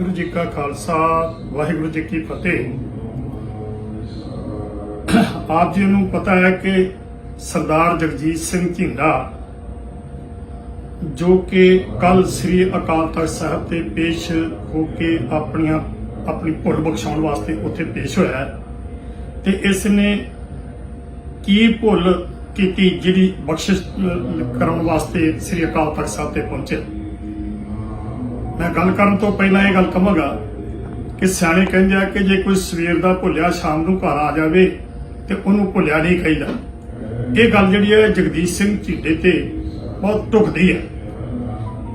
ਵਾਹਿਗੁਰੂ ਜੀ ਕਾ ਖਾਲਸਾ ਵਾਹਿਗੁਰੂ ਜੀ ਕੀ ਫਤਿਹ। ਆਪ ਜੀ ਨੂੰ ਪਤਾ ਹੈ ਕਿ ਸਰਦਾਰ ਜਗਜੀਤ ਸਿੰਘ ਝਿੰਡਾ ਜੋ ਕਿ ਕੱਲ ਸ੍ਰੀ ਅਕਾਲ ਤਖਤ ਸਾਹਿਬ ਤੇ ਪੇਸ਼ ਹੋ ਕੇ ਆਪਣੀਆਂ ਆਪਣੀ ਭੁੱਲ ਬਖਸ਼ਾਉਣ ਵਾਸਤੇ ਉੱਥੇ ਪੇਸ਼ ਹੋਇਆ ਹੈ ਤੇ ਇਸ ਨੇ ਕੀ ਭੁੱਲ ਕੀਤੀ ਜਿਹੜੀ ਬਖਸ਼ਿਸ਼ ਅਹ, ਕਰਾਉਣ ਵਾਸਤੇ ਸ੍ਰੀ ਅਕਾਲ ਤਖਤ ਸਾਹਿਬ ਤੇ ਪਹੁੰਚੇ ਮੈਂ ਗੱਲ ਕਰਨ ਤੋਂ ਪਹਿਲਾਂ ਇਹ ਗੱਲ ਕਹਾਂਗਾ ਕਿ ਸਿਆਣੇ ਕਹਿੰਦੇ ਆ ਕਿ ਜੇ ਕੋਈ ਸਵੇਰ ਦਾ ਭੁੱਲਿਆ, ਸ਼ਾਮ ਨੂੰ ਘਰ ਆ ਜਾਵੇ ਤੇ ਉਹਨੂੰ ਭੁੱਲਿਆ ਨਹੀਂ ਕਹੀਦਾ। ਇਹ ਗੱਲ ਜਿਹੜੀ ਹੈ, ਜਗਦੀਸ਼ ਸਿੰਘ ਝੀਡੇ ਤੇ ਬਹੁਤ ਢੁਕਦੀ ਹੈ।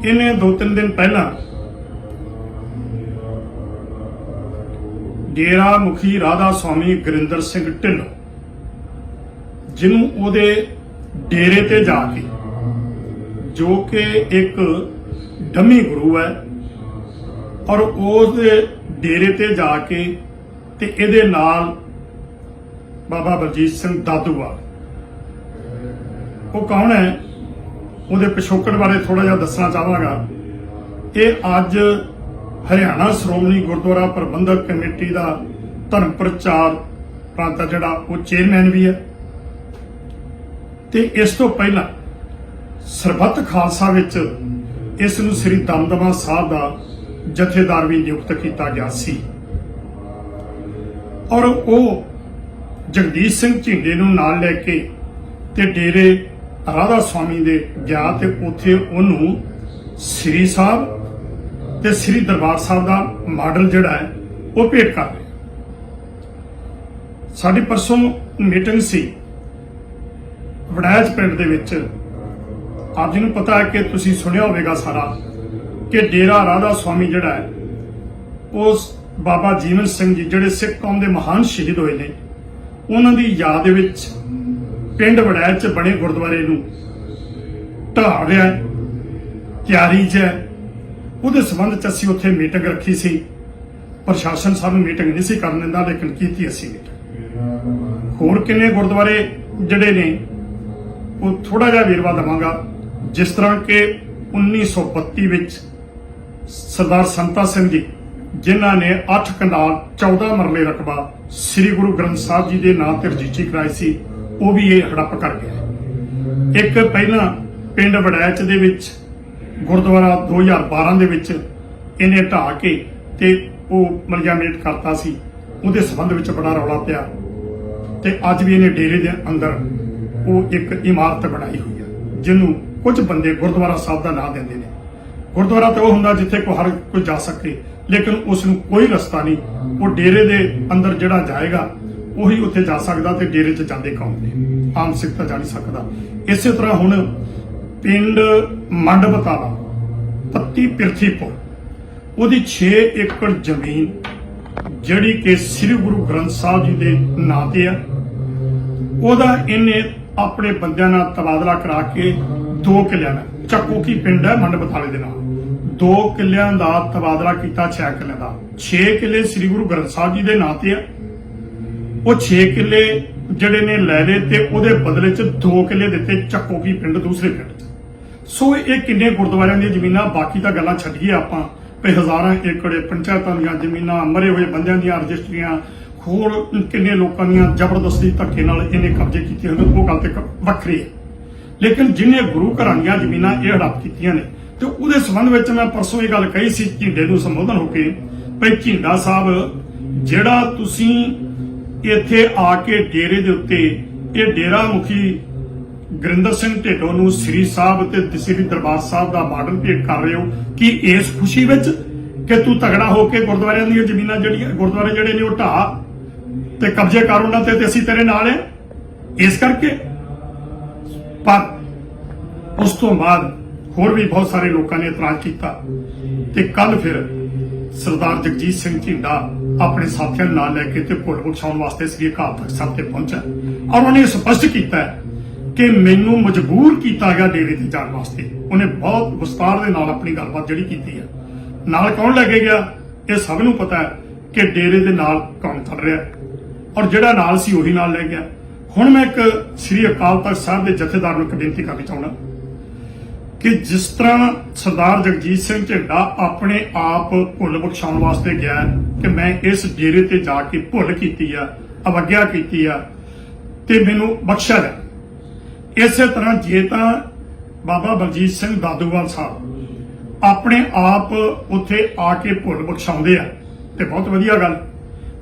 ਇਹਨੇ ਦੋ ਤਿੰਨ ਦਿਨ ਪਹਿਲਾਂ ਡੇਰਾ ਮੁਖੀ ਰਾਧਾ ਸਵਾਮੀ ਗੁਰਿੰਦਰ ਸਿੰਘ ਢਿੱਲੋਂ, ਜਿਹਨੂੰ ਉਹਦੇ ਡੇਰੇ ਤੇ ਜਾ ਕੇ, ਜੋ ਕਿ ਇੱਕ ਡਮੀ ਗੁਰੂ ਹੈ ਔਰ ਉਸ ਦੇ ਡੇਰੇ ਤੇ ਜਾ ਕੇ ਤੇ ਇਹਦੇ ਨਾਲ ਬਾਬਾ ਬਲਜੀਤ ਸਿੰਘ ਦਾਦੂਵਾਲ ਉਹ ਕੌਣ ਹੈ? ਉਹਦੇ ਪਿਛੋਕੜ ਬਾਰੇ ਥੋੜਾ ਜਿਹਾ ਦੱਸਣਾ ਚਾਹਾਂਗਾ। ਇਹ ਅੱਜ ਹਰਿਆਣਾ ਸ਼੍ਰੋਮਣੀ ਗੁਰਦੁਆਰਾ ਪ੍ਰਬੰਧਕ ਕਮੇਟੀ ਦਾ ਧਰਮ ਪ੍ਰਚਾਰ ਪ੍ਰਾਂਤ ਦਾ ਜਿਹੜਾ ਉਹ ਚੇਅਰਮੈਨ ਵੀ ਹੈ। ਤੇ ਇਸ ਤੋਂ ਪਹਿਲਾਂ ਸਰਬੱਤ ਖਾਲਸਾ ਵਿੱਚ ਇਸ ਨੂੰ ਸ੍ਰੀ ਦਮਦਮਾ ਸਾਹਿਬ ਦਾ ਜਥੇਦਾਰ ਵੀ ਨਿਯੁਕਤ ਕੀਤਾ ਗਿਆ ਸੀ। ਔਰ ਉਹ ਜਗਦੀਸ਼ ਸਿੰਘ ਝਿੰਡੇ ਨੂੰ ਨਾਲ ਲੈ ਕੇ ਤੇ ਡੇਰੇ ਰਾਧਾ ਸਵਾਮੀ ਦੇ ਗਿਆ ਤੇ ਉੱਥੇ ਉਹਨੂੰ ਸ੍ਰੀ ਸਾਹਿਬ ਤੇ ਸ੍ਰੀ ਦਰਬਾਰ ਸਾਹਿਬ ਦਾ ਮਾਡਲ ਜਿਹੜਾ ਹੈ, ਉਹ ਭੇਟ ਕਰ ਰਿਹਾ ਸਾਡੀ ਪਰਸੋਂ ਮੀਟਿੰਗ ਸੀ। ਵੜੈਚ ਪਿੰਡ ਦੇ ਵਿੱਚ। ਆਪ ਜੀ ਨੂੰ ਪਤਾ ਹੈ ਕਿ ਤੁਸੀਂ ਸੁਣਿਆ ਹੋਵੇਗਾ ਸਾਰਾ। ਕਿ ਡੇਰਾ ਰਾਧਾ ਸਵਾਮੀ ਜਿਹੜਾ ਹੈ ਉਸ ਬਾਬਾ ਜੀਵਨ ਸਿੰਘ ਜੀ ਜਿਹੜੇ ਸਿੱਖ ਕੌਮ ਦੇ ਮਹਾਨ ਸ਼ਹੀਦ ਹੋਏ ਨੇ ਉਹਨਾਂ ਦੀ ਯਾਦ ਦੇ ਵਿੱਚ ਪਿੰਡ ਵੜੈਚ ਚ ਬਣੇ ਗੁਰਦੁਆਰੇ ਨੂੰ ਢਾਹ ਰਿਹਾ ਹੈ, 'ਚ ਹੈ। ਉਹਦੇ ਸੰਬੰਧ ਚ ਅਸੀਂ ਉੱਥੇ ਮੀਟਿੰਗ ਰੱਖੀ ਸੀ। ਪ੍ਰਸ਼ਾਸਨ ਸਾਨੂੰ ਮੀਟਿੰਗ ਨਹੀਂ ਸੀ ਕਰਨ ਦਿੰਦਾ ਲੇਕਿਨ ਕੀਤੀ ਅਸੀਂ ਮੀਟਿੰਗ। ਹੋਰ ਕਿੰਨੇ ਗੁਰਦੁਆਰੇ ਜਿਹੜੇ ਨੇ ਉਹ ਥੋੜਾ ਜਿਹਾ ਵੇਰਵਾ ਦਵਾਂਗਾ। ਜਿਸ ਤਰ੍ਹਾਂ ਕਿ 1932 ਵਿੱਚ ਸਰਦਾਰ ਸੰਤਾ ਸਿੰਘ ਜੀ, ਜਿਨ੍ਹਾਂ ਨੇ 8 ਕਨਾਲ 14 ਮਰਲੇ ਰਕਬਾ ਸ੍ਰੀ ਗੁਰੂ ਗ੍ਰੰਥ ਸਾਹਿਬ ਜੀ ਦੇ ਨਾਂ ਤੇ ਰਜਿਸਟਰੀ ਕਰਾਈ ਸੀ, ਉਹ ਵੀ ਇਹ ਹੜੱਪ ਕਰ ਗਿਆ ਇੱਕ ਪਹਿਲਾਂ ਪਿੰਡ ਵੜੈਚ ਦੇ ਵਿੱਚ, ਗੁਰਦੁਆਰਾ 2012 ਦੇ ਵਿੱਚ ਇਹਨੇ ਢਾਹ ਕੇ ਤੇ ਉਹ ਮਲਜਾਮੇਟ ਕਰਤਾ ਸੀ, ਉਹਦੇ ਸੰਬੰਧ ਵਿੱਚ ਬੜਾ ਰੌਲਾ ਪਿਆ। ਤੇ ਅੱਜ ਵੀ ਇਹਨੇ ਡੇਰੇ ਦੇ ਅੰਦਰ ਉਹ ਇੱਕ ਇਮਾਰਤ ਬਣਾਈ ਹੋਈ ਹੈ, ਜਿਹਨੂੰ ਕੁਝ ਬੰਦੇ ਗੁਰਦੁਆਰਾ ਸਾਹਿਬ ਦਾ ਨਾਮ ਦਿੰਦੇ ਨੇ। ਗੁਰਦੁਆਰਾ ਤੇ ਉਹ ਹੁੰਦਾ ਜਿੱਥੇ ਕੋਈ ਹਰ ਕੋਈ ਜਾ ਸਕੇ, ਲੇਕਿਨ ਉਸ ਨੂੰ ਕੋਈ ਰਸਤਾ ਨਹੀਂ। ਉਹ ਡੇਰੇ ਦੇ ਅੰਦਰ ਜਿਹੜਾ ਜਾਏਗਾ, ਉਹੀ ਉੱਥੇ ਜਾ ਸਕਦਾ ਤੇ ਡੇਰੇ 'ਚ ਜਾਂਦੇ ਕੌਣ ਨੇ। ਆਮ ਸਿੱਖ ਤਾਂ ਜਾ ਨਹੀਂ ਸਕਦਾ। ਇਸੇ ਤਰ੍ਹਾਂ ਹੁਣ ਪਿੰਡ ਮੰਡ ਬਤਾਲਾ ਪੱਤੀ ਪਿਰਥੀਪੁਰ, ਉਹਦੀ 6 ਏਕੜ ਜ਼ਮੀਨ, ਜਿਹੜੀ ਕਿ ਸ੍ਰੀ ਗੁਰੂ ਗ੍ਰੰਥ ਸਾਹਿਬ ਜੀ ਦੇ ਨਾਂ ਤੇ ਆ, ਉਹਦਾ ਇਹਨੇ ਆਪਣੇ ਬੰਦਿਆਂ ਨਾਲ ਤਬਾਦਲਾ ਕਰਾ ਕੇ ਦੋ ਕਿਲਿਆਂ ਦਾ ਚੱਕੋ ਕੀ ਪਿੰਡ ਹੈ ਮੰਡ ਬਤਾਲੇ ਦੇ ਨਾਲ? ਦੋ ਕਿੱਲਿਆਂ ਦਾ ਤਬਾਦਲਾ ਕੀਤਾ 6 ਕਿੱਲਿਆਂ ਦਾ। 6 ਕਿੱਲੇ ਸ੍ਰੀ ਗੁਰੂ ਗ੍ਰੰਥ ਸਾਹਿਬ ਜੀ ਦੇ ਨਾਂ ਤੇ ਆ। ਉਹ 6 ਕਿੱਲੇ ਜਿਹੜੇ ਨੇ ਲੈ ਲਏ ਤੇ ਉਹਦੇ ਬਦਲੇ 'ਚ ਦੋ ਕਿੱਲੇ ਦਿੱਤੇ ਚੱਕੋ ਕੀ ਪਿੰਡ, ਦੂਸਰੇ ਪਿੰਡ ਸੋ ਇਹ ਕਿੰਨੇ ਗੁਰਦੁਆਰਿਆਂ ਦੀਆਂ ਜ਼ਮੀਨਾਂ, ਬਾਕੀ ਤਾਂ ਗੱਲਾਂ ਛੱਡੀਏ ਆਪਾਂ। ਵੀ ਹਜ਼ਾਰਾਂ ਏਕੜ ਪੰਚਾਇਤਾਂ ਦੀਆਂ ਜ਼ਮੀਨਾਂ, ਮਰੇ ਹੋਏ ਬੰਦਿਆਂ ਦੀਆਂ ਰਜਿਸਟਰੀਆਂ, ਹੋਰ ਕਿੰਨੇ ਲੋਕਾਂ ਦੀਆਂ ਜ਼ਬਰਦਸਤੀ ਧੱਕੇ ਨਾਲ ਇਹਨੇ ਕਬਜ਼ੇ ਕੀਤੇ ਹੋਏ ਉਹ ਗੱਲ ਤੇ ਕ- ਵੱਖਰੀ ਹੈ। ਲੇਕਿਨ ਜਿਨੇ ਗੁਰੂ ਘਰਾਂ ਦੀਆਂ ਜ਼ਮੀਨਾਂ ਇਹ ਹੜਪ ਕੀਤੀਆਂ ਨੇ ਤੇ ਉਹਦੇ ਸੰਬੰਧ ਵਿੱਚ ਮੈਂ ਪਰਸੋਂ ਇਹ ਗੱਲ ਕਹੀ ਸੀ, ਝਿੰਡੇ ਨੂੰ ਸੰਬੋਧਨ ਹੋ ਕੇ, ਭਈ ਝਿੰਡਾ ਸਾਹਿਬ, ਜਿਹੜਾ ਤੁਸੀਂ ਇੱਥੇ ਆ ਕੇ ਡੇਰੇ ਦੇ ਉੱਤੇ, ਇਹ ਡੇਰਾ ਮੁਖੀ ਗੁਰਿੰਦਰ ਸਿੰਘ ਢਿੱਲੋਂ ਨੂੰ ਸ੍ਰੀ ਸਾਹਿਬ ਤੇ ਸ੍ਰੀ ਦਰਬਾਰ ਸਾਹਿਬ ਦਾ ਮਾਡਲ ਭੇਟ ਕਰ ਰਹੇ ਹੋ, ਕਿ ਇਸ ਖੁਸ਼ੀ ਵਿੱਚ ਕਿ ਤੂੰ ਤਗੜਾ ਹੋ ਕੇ ਗੁਰਦੁਆਰਿਆਂ ਦੀਆਂ ਜ਼ਮੀਨਾਂ ਜਿਹੜੀਆਂ, ਗੁਰਦੁਆਰੇ ਜਿਹੜੇ ਨੇ ਉਹ ਢਾਹ ਤੇ ਕਬਜ਼ੇ ਕਰ ਉਹਨਾਂ ਤੇ ਤੇ ਅਸੀਂ ਤੇਰੇ ਨਾਲ ਹੈ? ਇਸ ਕਰਕੇ? ਪਰ ਉਸ ਤੋਂ ਬਾਅਦ ਹੋਰ ਵੀ ਬਹੁਤ ਸਾਰੇ ਲੋਕਾਂ ਨੇ ਇਤਰਾਜ਼ ਕੀਤਾ। ਤੇ ਕੱਲ ਫਿਰ ਸਰਦਾਰ ਜਗਜੀਤ ਸਿੰਘ ਝਿੰਡਾ ਆਪਣੇ ਸਾਥੀਆਂ ਨਾਲ ਲੈ ਕੇ ਤੇ ਭੁੱਲ ਬਖਸ਼ਾਉਣ ਵਾਸਤੇ ਸ੍ਰੀ ਅਕਾਲ ਤਖਤ ਸਾਹਿਬ ਤੇ ਪਹੁੰਚਿਆ। ਔਰ ਉਹਨੇ ਸਪਸ਼ਟ ਕੀਤਾ ਕਿ ਮੈਨੂੰ ਮਜਬੂਰ ਕੀਤਾ ਗਿਆ ਡੇਰੇ ਤੇ ਜਾਣ ਵਾਸਤੇ। ਉਹਨੇ ਬਹੁਤ ਵਿਸਤਾਰ ਦੇ ਨਾਲ ਆਪਣੀ ਗੱਲਬਾਤ ਜਿਹੜੀ ਕੀਤੀ ਹੈ। ਨਾਲ ਕੌਣ ਲੈ ਕੇ ਗਿਆ? ਇਹ ਸਭ ਨੂੰ ਪਤਾ ਹੈ ਕਿ ਡੇਰੇ ਦੇ ਨਾਲ ਕੌਣ ਚੱਲ ਰਿਹਾ ਔਰ ਜਿਹੜਾ ਨਾਲ ਸੀ ਉਹੀ ਨਾਲ ਲੈ ਗਿਆ। ਹੁਣ ਮੈਂ ਇੱਕ ਸ੍ਰੀ ਅਕਾਲ ਤਖਤ ਸਾਹਿਬ ਦੇ ਜਥੇਦਾਰ ਨੂੰ ਇੱਕ ਬੇਨਤੀ ਕਰਨੀ ਚਾਹੁੰਦਾ। ਕਿ ਜਿਸ ਤਰ੍ਹਾਂ ਸਰਦਾਰ ਜਗਜੀਤ ਸਿੰਘ ਝੰਡਾ ਆਪਣੇ ਆਪ ਭੁੱਲ ਬਖਸ਼ਾਉਣ ਵਾਸਤੇ ਗਿਆ ਹੈ ਕਿ ਮੈਂ ਇਸ ਡੇਰੇ ਤੇ ਜਾ ਕੇ ਭੁੱਲ ਕੀਤੀ ਆ, ਅਵਗਿਆ ਕੀਤੀ ਆ ਤੇ ਮੈਨੂੰ ਬਖਸ਼ਿਆ ਲੈ ਇਸੇ ਤਰ੍ਹਾਂ ਜੇ ਤਾਂ ਬਾਬਾ ਬਲਜੀਤ ਸਿੰਘ ਦਾਦੂਵਾਲ ਸਾਹਿਬ ਆਪਣੇ ਆਪ ਉੱਥੇ ਆ ਕੇ ਭੁੱਲ ਬਖਸ਼ਾਉਂਦੇ ਆ, ਤੇ ਬਹੁਤ ਵਧੀਆ ਗੱਲ।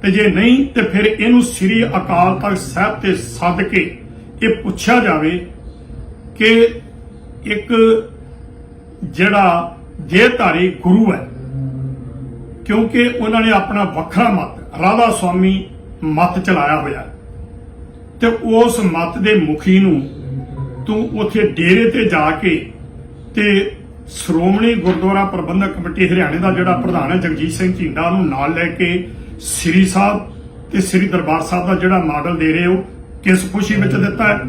ਤੇ ਜੇ ਨਹੀਂ, ਤੇ ਫਿਰ ਇਹਨੂੰ ਸ੍ਰੀ ਅਕਾਲ ਤਖਤ ਸਾਹਿਬ ਤੇ ਸੱਦ ਕੇ ਇਹ ਪੁੱਛਿਆ ਜਾਵੇ ਕਿ ਇੱਕ ਜਿਹੜਾ ਦੇਹਧਾਰੀ ਗੁਰੂ ਹੈ। ਕਿਉਂਕਿ ਉਹਨਾਂ ਨੇ ਆਪਣਾ ਵੱਖਰਾ ਮਤ, ਰਾਧਾ ਸੁਆਮੀ ਮਤ ਚਲਾਇਆ ਹੋਇਆ। ਤੇ ਉਸ ਮਤ ਦੇ ਮੁਖੀ ਨੂੰ ਤੂੰ ਉੱਥੇ ਡੇਰੇ ਤੇ ਜਾ ਕੇ ਤੇ ਸ਼੍ਰੋਮਣੀ ਗੁਰਦੁਆਰਾ ਪ੍ਰਬੰਧਕ ਕਮੇਟੀ ਹਰਿਆਣੇ ਦਾ ਜਿਹੜਾ ਪ੍ਰਧਾਨ ਹੈ, ਜਗਜੀਤ ਸਿੰਘ ਝੀਂਡਾ ਨੂੰ ਨਾਲ ਲੈ ਕੇ ਸ੍ਰੀ ਸਾਹਿਬ ਤੇ ਸ੍ਰੀ ਦਰਬਾਰ ਸਾਹਿਬ ਦਾ ਜਿਹੜਾ ਮਾਡਲ ਦੇ ਰਹੇ ਹੋ, ਕਿਸ ਖੁਸ਼ੀ ਵਿੱਚ ਦਿੱਤਾ ਹੈ?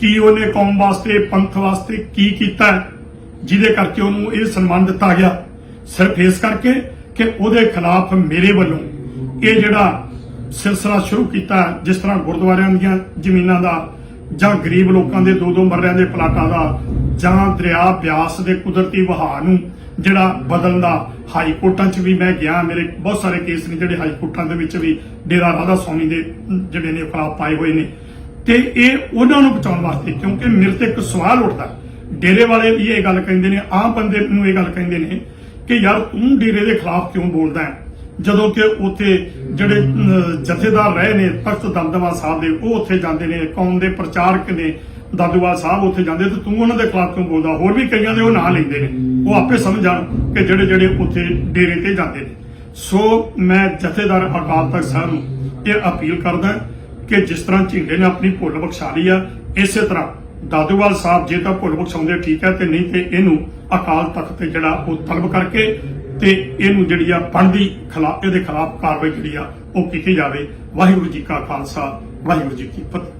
ਕੀ ਉਹਨੇ ਕੌਮ ਵਾਸਤੇ, ਪੰਥ ਵਾਸਤੇ ਕੀ ਕੀਤਾ ਹੈ? ਜਿਹਦੇ ਕਰਕੇ ਉਹਨੂੰ ਇਹ ਸਨਮਾਨ ਦਿੱਤਾ ਗਿਆ। ਸਿਰਫ ਇਸ ਕਰਕੇ ਕਿ ਉਹਦੇ ਖਿਲਾਫ ਮੇਰੇ ਵੱਲੋਂ ਇਹ ਜਿਹੜਾ ਸਿਲਸਿਲਾ ਸ਼ੁਰੂ ਕੀਤਾ, ਜਿਸ ਤਰ੍ਹਾਂ ਗੁਰਦੁਆਰਿਆਂ ਦੀਆਂ ਜ਼ਮੀਨਾਂ ਦਾ ਜਾਂ ਗਰੀਬ ਲੋਕਾਂ ਦੇ ਦੋ ਦੋ ਮਰਲਿਆਂ ਦੇ ਪਲਾਟਾਂ ਦਾ ਜਾਂ ਦਰਿਆ ਬਿਆਸ ਦੇ ਕੁਦਰਤੀ ਵਹਾਅ ਨੂੰ ਜਿਹੜਾ ਬਦਲਣ ਦਾ ਹਾਈ ਕੋਰਟਾਂ 'ਚ ਵੀ ਮੈਂ ਗਿਆ, ਮੇਰੇ ਬਹੁਤ ਸਾਰੇ ਕੇਸ ਨੇ ਜਿਹੜੇ ਹਾਈ ਕੋਰਟਾਂ ਦੇ ਵਿੱਚ ਵੀ ਡੇਰਾ ਰਾਧਾ ਸਵਾਮੀ ਦੇ ਜਿਹੜੇ ਨੇ ਖਿਲਾਫ ਪਾਏ ਹੋਏ ਨੇ। ਤੇ ਇਹ ਉਹਨਾਂ ਨੂੰ ਬਚਾਉਣ ਵਾਸਤੇ, ਕਿਉਂਕਿ ਮੇਰੇ ਤੇ ਇੱਕ ਸਵਾਲ ਉੱਠਦਾ ਡੇਰੇ ਵਾਲੇ ਵੀ ਇਹ ਗੱਲ ਕਹਿੰਦੇ ਨੇ, ਆਮ ਬੰਦੇ ਨੂੰ ਇਹ ਗੱਲ ਕਹਿੰਦੇ ਨੇ ਕਿ ਯਾਰ ਤੂੰ ਡੇਰੇ ਦੇ ਖਿਲਾਫ ਕਿਉਂ ਬੋਲਦਾ ਹੈ? ਜਦੋਂ ਕਿ ਉੱਥੇ ਜਿਹੜੇ ਜਥੇਦਾਰ ਰਹੇ ਨੇ ਤਖਤ ਦਮਦਮਾ ਸਾਹਿਬ ਦੇ, ਉਹ ਉੱਥੇ ਜਾਂਦੇ ਨੇ, ਕੌਮ ਦੇ ਪ੍ਰਚਾਰਕ ਨੇ ਦਾਦੂਵਾਲ ਸਾਹਿਬ ਉੱਥੇ ਜਾਂਦੇ ਤੇ ਤੂੰ ਉਹਨਾਂ ਦੇ ਖਿਲਾਫ ਕਿਉਂ ਬੋਲਦਾ? ਹੋਰ ਵੀ ਕਈਆਂ ਦੇ ਉਹ ਨਾਂ ਲੈਂਦੇ ਨੇ। ਉਹ ਆਪੇ ਸਮਝ ਜਾਣ ਕਿ ਜਿਹੜੇ ਜਿਹੜੇ ਉੱਥੇ ਡੇਰੇ ਤੇ ਜਾਂਦੇ ਨੇ। ਸੋ ਮੈਂ ਜਥੇਦਾਰ ਅਕਾਲ ਤਖਤ ਸਾਹਿਬ ਨੂੰ ਇਹ ਅਪੀਲ ਕਰਦਾ ਕਿ ਜਿਸ ਤਰ੍ਹਾਂ ਝਿੰਡੇ ਨੇ ਆਪਣੀ ਭੁੱਲ ਬਖਸ਼ਾ ਲਈ ਆ, ਇਸੇ ਤਰ੍ਹਾਂ ਦਾਦੂਵਾਲ ਸਾਹਿਬ ਜੇ ਤਾਂ ਭੁੱਲ ਬਖਸ਼ਾਉਂਦੇ ਠੀਕ ਹੈ, ਤੇ ਨਹੀਂ ਤੇ ਇਹਨੂੰ ਅਕਾਲ ਤਖਤ ਤੇ ਜਿਹੜਾ ਉਹ ਤਲਬ ਕਰਕੇ ਤੇ ਇਹਨੂੰ ਜਿਹੜੀ ਆ ਬਣਦੀ ਖਿਲਾਫ ਇਹਦੇ ਖਿਲਾਫ ਕਾਰਵਾਈ ਜਿਹੜੀ ਆ ਉਹ ਕੀਤੀ ਜਾਵੇ। ਵਾਹਿਗੁਰੂ ਜੀ ਕਾ ਖਾਲਸਾ, ਵਾਹਿਗੁਰੂ ਜੀ ਕੀ ਫਤਿਹ।